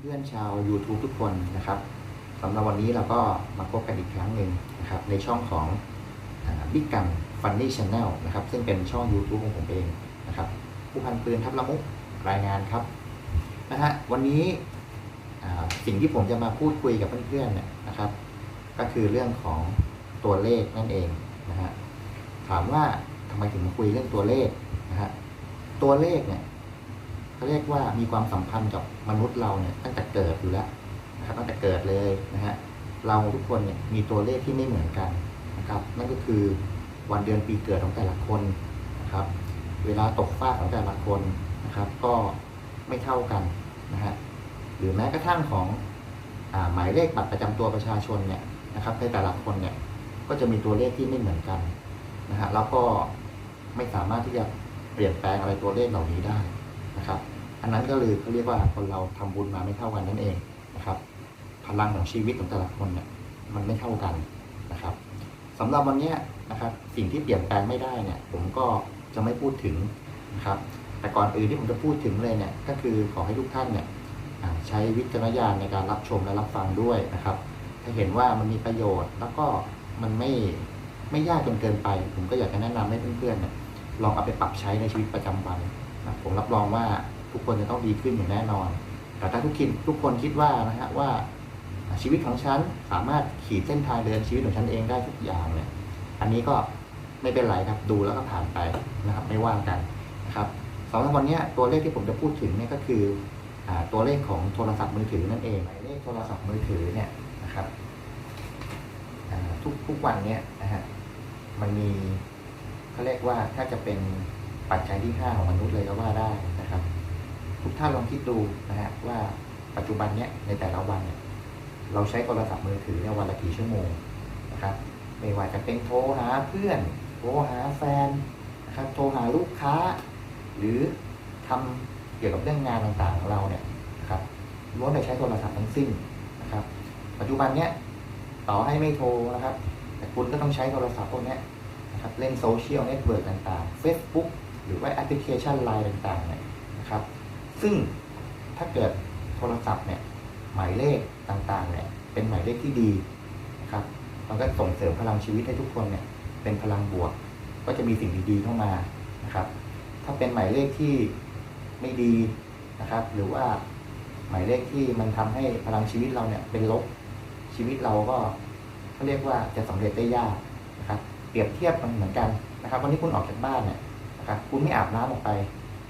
เพื่อนๆชาว YouTube ทุกคนนะครับสำหรับวันนี้เราก็มาพบกันอีกครั้งหนึ่งนะครับในช่องของบิ๊กกันฟันนี่ช n แนลนะครับซึ่งเป็นช่อง YouTube ของผมเองนะครับผู้พันปืนทับละมุกรายงานครับนะฮะวันนี้สิ่งที่ผมจะมาพูดคุยกับเพื่อนๆเนี่ยนะครับ ก็คือเรื่องของตัวเลขนั่นเองนะฮะถามว่าทำไมถึงมาคุยเรื่องตัวเลขนะฮะตัวเลขเนี่ย เขาเรียกว่ามีความสัมพันธ์กับมนุษย์เราเนี่ยตั้งแต่เกิดอยู่แล้วนะครับตั้งแต่เกิดเลยนะฮะเราทุกคนเนี่ยมีตัวเลขที่ไม่เหมือนกันนะครับ นั่นก็คือวันเดือนปีเกิดของแต่ละคนนะครับ เวลาตกฟากของแต่ละคนนะครับ ก็ไม่เท่ากันนะฮะหรือแม้กระทั่งของอหมายเลขบัตรประจำตัวประชาชนเนี่ยนะครับ ในแต่ละคนเนี่ยก็จะมีตัวเลขที่ไม่เหมือนกันนะฮะแล้วก็ไม่สามารถที่จะเปลี่ยนแปลงอะไรตัวเลขเหล่านี้ได้ นะครับ อันนั้นก็เลยเขาเรียกว่าคนเราทำบุญมาไม่เท่ากันนั่นเองนะครับ พลังของชีวิตของแต่ละคนเนี่ยมันไม่เท่ากันนะครับสำหรับวันนี้นะครับสิ่งที่เปลี่ยนแปลงไม่ได้เนี่ย ผมก็จะไม่พูดถึงนะครับ แต่ก่อนอื่นที่ผมจะพูดถึงเลยเนี่ยก็คือขอให้ทุกท่านเนี่ยใช้วิจารณญาณในการรับชมและรับฟังด้วยนะครับ ถ้าเห็นว่ามันมีประโยชน์แล้วก็มันไม่ไม่ยากจนเกินไป ผมก็อยากจะแนะนำให้เพื่อนๆเนี่ยลองเอาไปปรับใช้ในชีวิตประจำวัน ผมรับรองว่าทุกคนจะต้องดีขึ้นอย่างแน่นอน แต่ถ้าทุกคิดทุกคนคิดว่านะฮะว่าชีวิตของฉันสามารถขีดเส้นทางเดินชีวิตของฉันเองได้ทุกอย่างเนี่ย อันนี้ก็ไม่เป็นไรครับดูแล้วก็ผ่านไปนะครับ ไม่ว่างกันนะครับสำหรับวันนี้ตัวเลขที่ผมจะพูดถึงเนี่ยก็คืออตัวเลขของโทรศัพท์มือถือนั่นเองหมายเลขโทรศัพท์มือถือเนี่ยนะครับทุกทุกวันเนี่ยนะฮะมันมีเขาเรียกว่าถ้าจะเป็น ปัจจัยที่ 5 ของมนุษย์เลยก็ว่าได้นะครับ ทุกท่านลองคิดดูนะฮะว่าปัจจุบันเนี้ยในแต่ละวันเนี่ยเราใช้โทรศัพท์มือถือเนี่ยวันละกี่ชั่วโมงนะครับไม่ว่าจะเป็นโทรหาเพื่อนโทรหาแฟนนะครับโทรหาลูกค้า หรือทำเกี่ยวกับเรื่องงานต่างๆของเราเนี่ยนะครับล้วนแต่ใช้โทรศัพท์ทั้งสิ้นนะครับ ปัจจุบันเนี้ยต่อให้ไม่โทรนะครับ แต่คุณก็ต้องใช้โทรศัพท์พวกนี้นะครับเล่นโซเชียลเน็ตเวิร์กต่างๆ Facebook หรือว่าแอปพลิเคชันไลน์ต่างๆเนี่ยนะครับ ซึ่งถ้าเกิดโทรศัพท์เนี่ยหมายเลขต่างๆเนี่ยเป็นหมายเลขที่ดีนะครับมันก็ส่งเสริมพลังชีวิตให้ทุกคนเนี่ยเป็นพลังบวก ก็จะมีสิ่งดีๆเข้ามานะครับ ถ้าเป็นหมายเลขที่ไม่ดีนะครับ หรือว่าหมายเลขที่มันทำให้พลังชีวิตเราเนี่ยเป็นลบชีวิตเราก็เขาเรียกว่าจะสำเร็จได้ยากนะครับ เปรียบเทียบมันเหมือนกันนะครับ วันนี้คุณออกจากบ้านเนี่ย นะครับคุณไม่อาบน้ำออกไป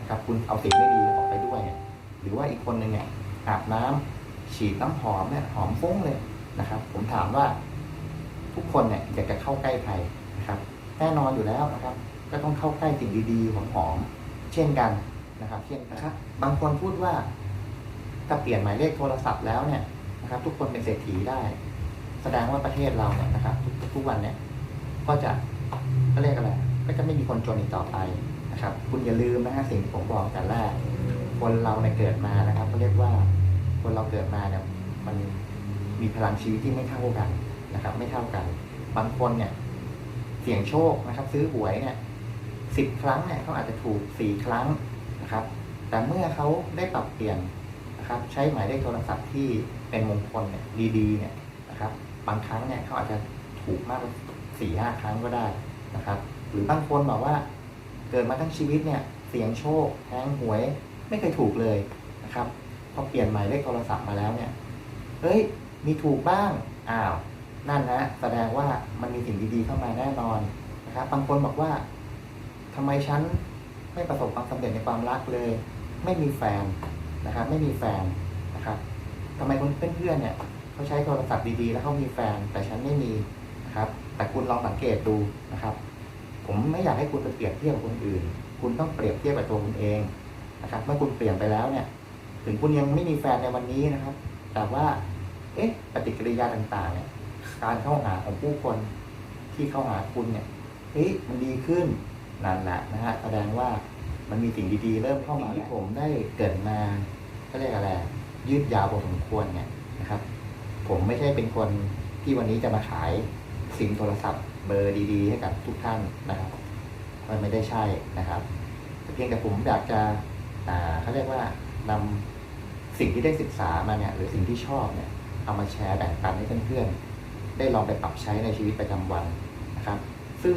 นะครับ คุณเอาสิ่งไม่ดีออกไปด้วยเนี่ยหรือว่าอีกคนหนึ่งเนี่ยอาบน้ำฉีดน้ำหอมเนี่ยหอมฟุ้งเลยนะครับ ผมถามว่าทุกคนเนี่ยอยากจะเข้าใกล้ใครนะครับแน่นอนอยู่แล้วนะครับ ก็ต้องเข้าใกล้สิ่งดีๆหอมๆเช่นกันนะครับเช่นนะครับ บางคนพูดว่า ถ้าเปลี่ยนหมายเลขโทรศัพท์แล้วเนี่ยนะครับ ทุกคนเป็นเศรษฐีได้ แสดงว่าประเทศเราเนี่ยนะครับ ทุกทุกวันเนี่ย ก็จะก็เรียกอะไร ก็จะไม่มีคนจนอีกต่อไปนะครับ คุณอย่าลืมนะฮะสิ่งที่ผมบอกแต่แรก คนเราเนี่ยเกิดมานะครับเขาเรียกว่าคนเราเกิดมาเนี่ยมันมีพลังชีวิตที่ไม่เท่ากันนะครับ ไม่เท่ากัน บางคนเนี่ย เสี่ยงโชคนะครับ ซื้อหวยเนี่ยสิบครั้งเนี่ยเขาอาจจะถูกสี่ครั้งนะครับ แต่เมื่อเขาได้ปรับเปลี่ยนนะครับ ใช้หมายเลขโทรศัพท์ที่เป็นมงคลเนี่ยดีๆเนี่ยนะครับ บางครั้งเนี่ยเขาอาจจะถูกมากกว่าสี่ห้าครั้งก็ได้นะครับ หรือบางคนบอกว่า เกิดมาทั้งชีวิตเนี่ย เสี่ยงโชคแทงหวยไม่เคยถูกเลยนะครับพอเปลี่ยนหมายเลขโทรศัพท์มาแล้วเนี่ยเฮ้ยมีถูกบ้างอ้าวนั่นนะแสดงว่ามันมีสิ่งดีๆเข้ามาแน่นอนนะครับบางคนบอกว่าทำไมฉันไม่ประสบความสำเร็จในความรักเลย ไม่มีแฟนนะครับ ไม่มีแฟนนะครับทำไมคนเพื่อนๆเนี่ยเขาใช้โทรศัพท์ดีๆ แล้วเขามีแฟนแต่ฉันไม่มีนะครับ แต่คุณลองสังเกตดูนะครับ ผมไม่อยากให้คุณไปเปรียบเทียบกับคนอื่น คุณต้องเปรียบเทียบกับตัวคุณเองนะครับ เมื่อคุณเปลี่ยนไปแล้วเนี่ย ถึงคุณยังไม่มีแฟนในวันนี้นะครับ แต่ว่า เอ๊ะ ปฏิกิริยาต่างๆ เนี่ย การเข้าหาของผู้คนที่เข้าหาคุณเนี่ยเฮ้ยมันดีขึ้นนั่นแหละนะฮะแสดงว่ามันมีสิ่งดีๆ เริ่มเข้ามาที่ผมได้เกิดมาก็เรียกอะไรยืดยาวพอสมควรเนี่ยนะครับ ผมไม่ใช่เป็นคนที่วันนี้จะมาขายซิมโทรศัพท์ เบอร์ดีๆ ให้กับทุกท่านนะครับมันไม่ได้ใช่นะครับแต่เพียงแต่ผมอยากจะเขาเรียกว่านำสิ่งที่ได้ศึกษามาเนี่ยหรือสิ่งที่ชอบเนี่ยเอามาแชร์แบ่งปันให้เพื่อนๆ ได้ลองไปปรับใช้ในชีวิตประจำวันนะครับ ซึ่ง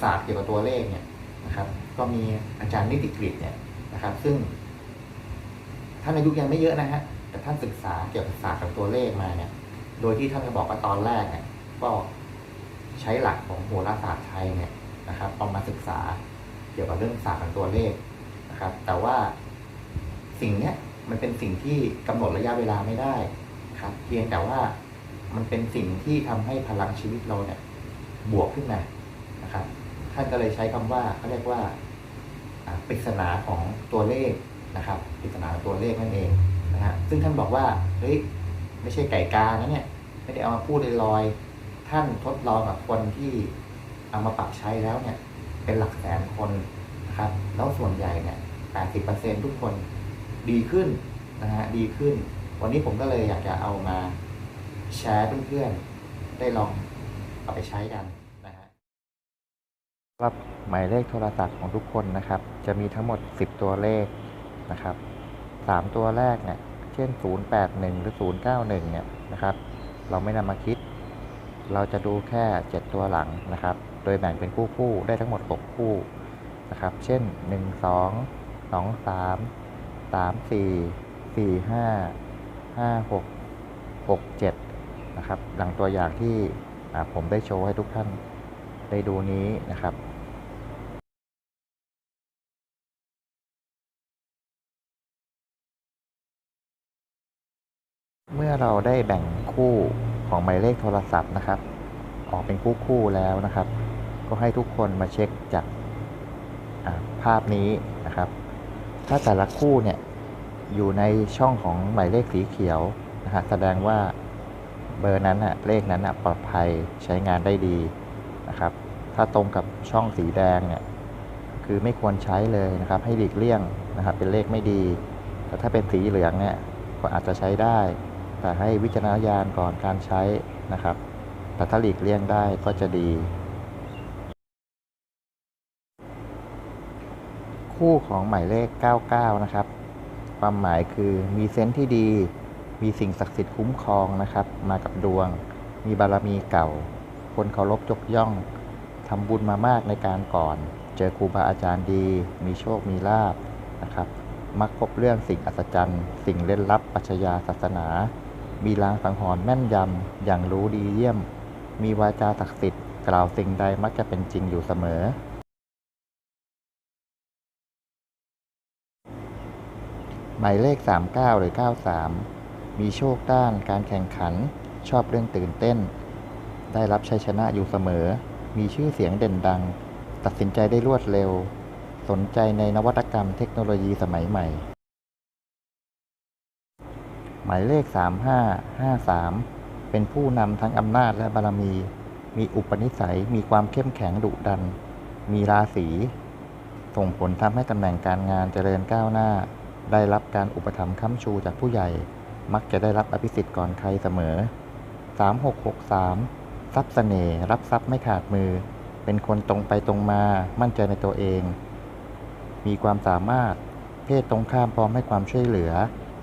ศาสตร์เกี่ยวกับตัวเลขเนี่ยนะครับ ก็มีอาจารย์นิติกฤษเนี่ยนะครับ ซึ่งท่านอายุยังไม่เยอะนะฮะแต่ท่านศึกษาเกี่ยวกับศาสตร์กับตัวเลขมาเนี่ย โดยที่ท่านก็บอกว่าตอนแรกเนี่ยก็ ใช้หลักของโหราศาสตร์ไทยเนี่ยนะครับเอามาศึกษาเกี่ยวกับเรื่องศาสตร์ของตัวเลขนะครับ แต่ว่าสิ่งเนี้ยมันเป็นสิ่งที่กำหนดระยะเวลาไม่ได้ครับ เพียงแต่ว่ามันเป็นสิ่งที่ทำให้พลังชีวิตเราเนี่ย บวกขึ้นมานะครับท่านก็เลยใช้คำว่าเขาเรียกว่าปริศนาของตัวเลขนะครับปริศนาตัวเลขนั่นเองนะฮะซึ่งท่านบอกว่าเฮ้ยไม่ใช่ไก่กานะเนี่ย ไม่ได้เอามาพูดลอยๆ ท่านทดลองกับคนที่เอามาปรับใช้แล้วเนี่ย เป็นหลักแสนคนนะครับ แล้วส่วนใหญ่เนี่ย80%ทุกคนดีขึ้นนะฮะดีขึ้น วันนี้ผมก็เลยอยากจะเอามาแชร์เพื่อนๆ ได้ลองเอาไปใช้กันนะฮะสำหรับหมายเลขโทรศัพท์ของทุกคนนะครับ จะมีทั้งหมด 10 ตัวเลขนะครับ 3 ตัวแรกเนี่ย เช่น 081 หรือ 091 เนี่ยนะครับ เราไม่นำมาคิด เราจะดูแค่ 7 ตัวหลังนะครับ โดยแบ่งเป็นคู่คู่ๆได้ทั้งหมด 6 คู่นะครับ เช่น 1 2 2 3 3 4 4 5 5 6 6 7นะครับดังตัวอย่างที่ผมได้โชว์ให้ทุกท่านได้ดูนี้นะครับเมื่อเราได้แบ่งคู่ ของหมายเลขโทรศัพท์นะครับ ออกเป็นคู่คู่ๆแล้วนะครับ ก็ให้ทุกคนมาเช็คจากภาพนี้นะครับ ถ้าแต่ละคู่เนี่ยอยู่ในช่องของหมายเลขสีเขียวนะฮะแสดงว่าเบอร์นั้นอะเลขนั้นอะปลอดภัยใช้งานได้ดีนะครับ ถ้าตรงกับช่องสีแดงเนี่ยคือไม่ควรใช้เลยนะครับ ให้หลีกเลี่ยงนะครับ เป็นเลขไม่ดี แต่ถ้าเป็นสีเหลืองเนี่ยก็อาจจะใช้ได้ แต่ให้วิจารณญาณก่อนการใช้นะครับ แต่ถ้าหลีกเลี่ยงได้ก็จะดี คู่ของหมายเลข 99 นะครับ ความหมายคือมีเซนส์ที่ดี มีสิ่งศักดิ์สิทธิ์คุ้มครองนะครับ มากับดวง มีบารมีเก่า คนเคารพยกย่องทำบุญมามากในการก่อน เจอครูบาอาจารย์ดี มีโชค มีลาบนะครับ มักพบเรื่องสิ่งอัศจรรย์ สิ่งเล่นลับ ปัจจยาศาสนา มีลางสังหรณ์แม่นยำ อย่างรู้ดีเยี่ยม มีวาจาศักดิ์สิทธิ์กล่าวสิ่งใดมักจะเป็นจริงอยู่เสมอ หมายเลข 39 หรือ 93 มีโชคด้านการแข่งขัน ชอบเรื่องตื่นเต้น ได้รับชัยชนะอยู่เสมอ มีชื่อเสียงเด่นดัง ตัดสินใจได้รวดเร็ว สนใจในนวัตกรรมเทคโนโลยีสมัยใหม่ หมายเลข 3553 เป็นผู้นำทั้งอำนาจและบารมี มีอุปนิสัย มีความเข้มแข็งดุดัน มีราศี ส่งผลทำให้ตำแหน่งการงานเจริญก้าวหน้า ได้รับการอุปถัมภ์ค้ำชูจากผู้ใหญ่ มักจะได้รับอภิสิทธิ์ก่อนใครเสมอ 3663 ทรัพย์เสน่ห์รับทรัพย์ไม่ขาดมือ เป็นคนตรงไปตรงมา มั่นใจในตัวเอง มีความสามารถ เพศตรงข้ามพร้อมให้ความช่วยเหลือ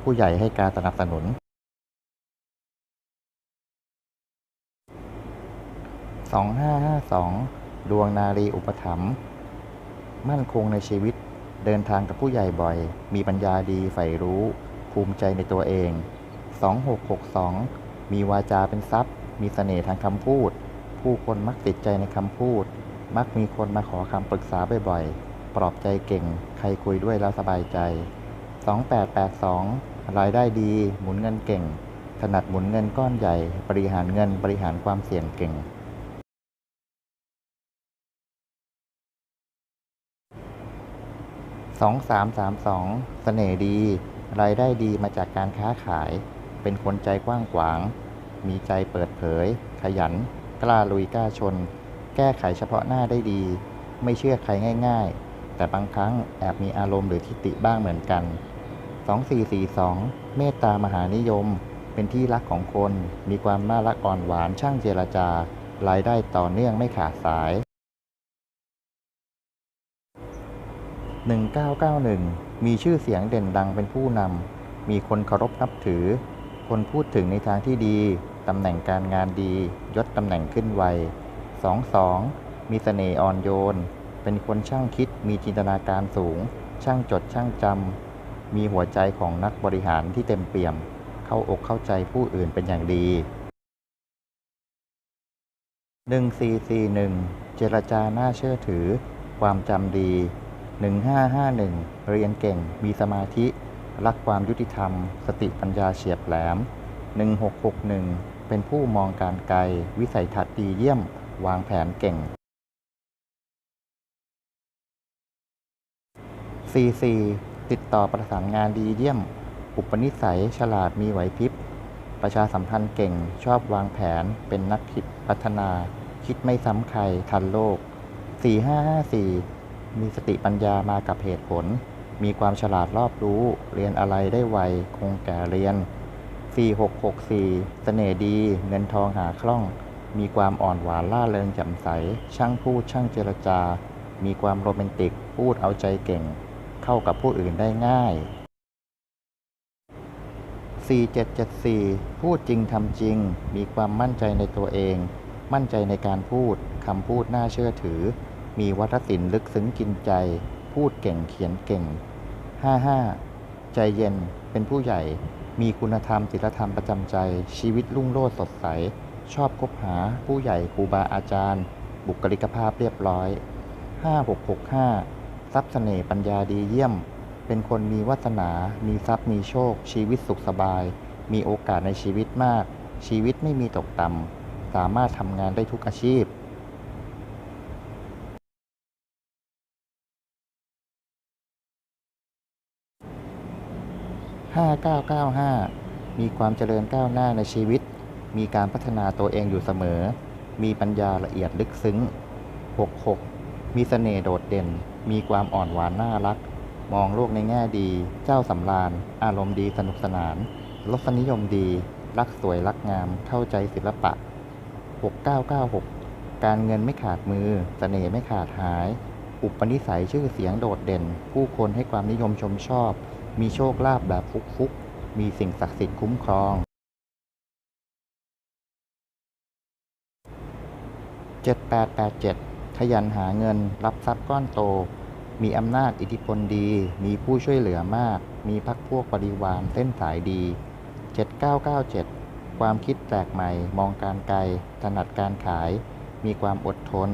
ผู้ใหญ่ให้การสนับสนุน 2552 ดวงนารีอุปถัมภ์มั่นคงในชีวิต เดินทางกับผู้ใหญ่บ่อย มีปัญญาดีใฝ่รู้ ภูมิใจในตัวเอง 2662 มีวาจาเป็นทรัพย์ มีเสน่ห์ทางคำพูด ผู้คนมักติดใจในคำพูด มักมีคนมาขอคำปรึกษาบ่อยๆ ปลอบใจเก่ง ใครคุยด้วยแล้วสบายใจ 2882 รายได้ดี หมุนเงินเก่ง ถนัดหมุนเงินก้อนใหญ่ บริหารเงินบริหารความเสี่ยงเก่งสองสามสามสองเสน่ห์ดี รายได้ดีมาจากการค้าขาย เป็นคนใจกว้างขวาง มีใจเปิดเผย ขยัน กล้าลุยกล้าชน แก้ไขเฉพาะหน้าได้ดี ไม่เชื่อใครง่าย ๆ แต่บางครั้งแอบมีอารมณ์หรือทิฏฐิบ้างเหมือนกัน 2442 เมตตามหานิยม เป็นที่รักของคน มีความน่ารักอ่อนหวานช่างเจรจา รายได้ต่อเนื่องไม่ขาดสาย 1991 มีชื่อเสียงเด่นดังเป็นผู้นำ มีคนเคารพนับถือ คนพูดถึงในทางที่ดี ตำแหน่งการงานดี ยศตำแหน่งขึ้นไว 2. มีเสน่ห์อ่อนโยน เป็นคนช่างคิด มีจินตนาการสูง ช่างจดช่างจำ มีหัวใจของนักบริหารที่เต็มเปี่ยม เข้าอกเข้าใจผู้อื่นเป็นอย่างดี 1441 เจรจาน่าเชื่อถือ ความจำดี 1551 เรียนเก่ง มีสมาธิ รักความยุติธรรม สติปัญญาเฉียบแหลม 1661 เป็นผู้มองการไกล วิสัยทัศน์ดีเยี่ยม วางแผนเก่ง 44 ติดต่อประสานงานดีเยี่ยม อุปนิสัย ฉลาดมีไหวพริบ ประชาสัมพันธ์เก่ง ชอบวางแผน เป็นนักคิดพัฒนา คิดไม่ซ้ำใคร ทันโลก 4554 มีสติปัญญามากับเหตุผล มีความฉลาดรอบรู้ เรียนอะไรได้ไว คงแก่เรียน 4664 เสน่ห์ดี เงินทองหาคล่อง มีความอ่อนหวานล่าเริงแจ่มใส ช่างพูดช่างเจรจา มีความโรแมนติก พูดเอาใจเก่ง เข้ากับผู้อื่นได้ง่าย 4774 พูดจริงทำจริง มีความมั่นใจในตัวเอง มั่นใจในการพูดคำพูดน่าเชื่อถือ มีวัฒนศิลป์ลึกซึ้งกินใจ พูดเก่งเขียนเก่ง 55 ใจเย็นเป็นผู้ใหญ่ มีคุณธรรมศีลธรรมประจำใจ ชีวิตรุ่งโรจน์สดใส ชอบคบหาผู้ใหญ่ครูบาอาจารย์ บุคลิกภาพเรียบร้อย 5665 ทรัพย์เสน่ห์ปัญญาดีเยี่ยม เป็นคนมีวาสนา มีทรัพย์มีโชค ชีวิตสุขสบาย มีโอกาสในชีวิตมาก ชีวิตไม่มีตกต่ำ สามารถทำงานได้ทุกอาชีพ5995 มีความเจริญก้าวหน้าในชีวิต มีการพัฒนาตัวเองอยู่เสมอ มีปัญญาละเอียดลึกซึ้ง 66 มีเสน่ห์โดดเด่น มีความอ่อนหวานน่ารัก มองโลกในแง่ดี เจ้าสำราญ อารมณ์ดีสนุกสนานรสนิยมดี รักสวยรักงาม เข้าใจศิลปะ 6996 การเงินไม่ขาดมือเสน่ห์ไม่ขาดหาย อุปนิสัยชื่อเสียงโดดเด่น ผู้คนให้ความนิยมชมชอบ มีโชคลาภแบบฟุกๆ มีสิ่งศักดิ์สิทธิ์คุ้มครอง7887 ขยันหาเงิน รับทรัพย์ก้อนโต มีอำนาจอิทธิพลดี มีผู้ช่วยเหลือมาก มีพักพวกบริวารเส้นสายดี 7997 ความคิดแปลกใหม่ มองการไกล ถนัดการขาย มีความอดทน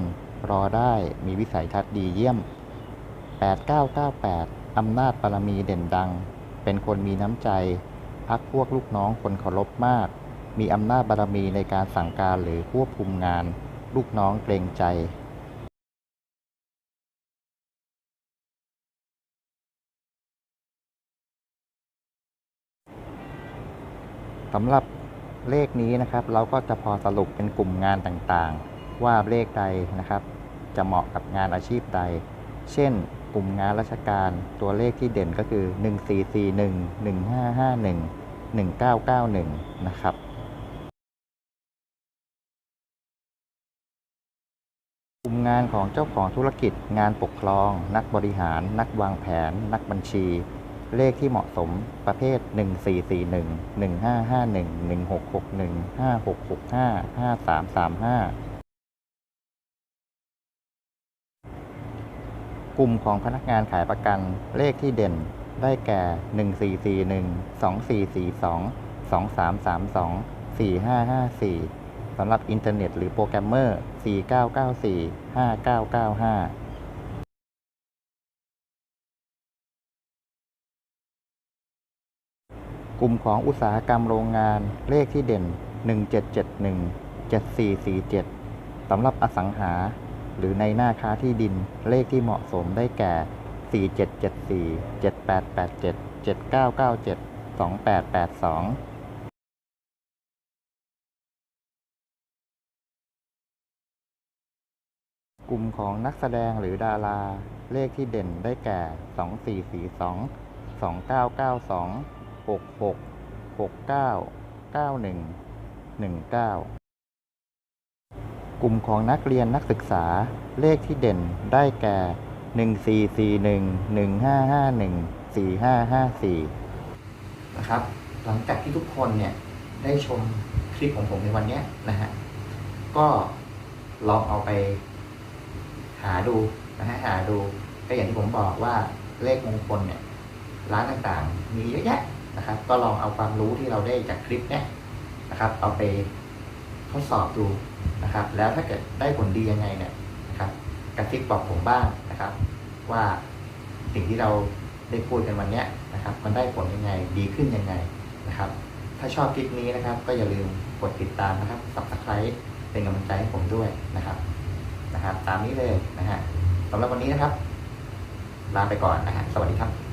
รอได้ มีวิสัยทัศน์ดีเยี่ยม 8998 อำนาจบารมีเด่นดัง เป็นคนมีน้ำใจ พักพวกลูกน้องคนเคารพมาก มีอำนาจบารมีในการสั่งการหรือควบคุมงาน ลูกน้องเกรงใจ สำหรับเลขนี้นะครับ เราก็จะพอสรุปเป็นกลุ่มงานต่างๆ ว่าเลขใดนะครับ จะเหมาะกับงานอาชีพใด เช่น กลุ่มงานราชการตัวเลขที่เด่นก็คือ 1441 1551 1991 นะครับกลุ่มงานของเจ้าของธุรกิจ งานปกครอง นักบริหาร นักวางแผน นักบัญชี เลขที่เหมาะสมประเภท 1441 1551 1661 5665 5335 กลุ่มของพนักงานขายประกันเลขที่เด่นได้แก่ 1441 2442 2332 4554 สำหรับอินเทอร์เน็ตหรือโปรแกรมเมอร์ 4994 5995 กลุ่มของอุตสาหกรรมโรงงานเลขที่เด่น 1771 7447สำหรับอสังหา หรือในหน้าค้าที่ดินเลขที่เหมาะสมได้แก่ 4774 7887 7997 2882กลุ่มของนักแสดงหรือดารา เลขที่เด่นได้แก่ 2442 2992 66 69 91 19กลุ่มของนักเรียนนักศึกษาเลขที่เด่นได้แก่1441 1551 4554นะครับหลังจากที่ทุกคนเนี่ยได้ชมคลิปของผมในวันนี้นะฮะก็ลองเอาไปหาดูนะฮะหาดูก็อย่างที่ผมบอกว่าเลขมงคลเนี่ยร้านต่างๆ มีเยอะแยะ นะครับ ก็ลองเอาความรู้ที่เราได้จากคลิปเนี่ยนะครับ เอาไปทดสอบดูนะครับ แล้วถ้าเกิดได้ผลดียังไงเนี่ยนะครับกระซิบบอกผมบ้างนะครับ ว่าสิ่งที่เราได้พูดกันวันนี้นะครับ มันได้ผลยังไงดีขึ้นยังไงนะครับ ถ้าชอบคลิปนี้นะครับ ก็อย่าลืมกดติดตามนะครับ subscribe เป็นกำลังใจให้ผมด้วยนะครับนะครับ ตามนี้เลยนะฮะสำหรับวันนี้นะครับ ลาไปก่อนนะฮะสวัสดีครับ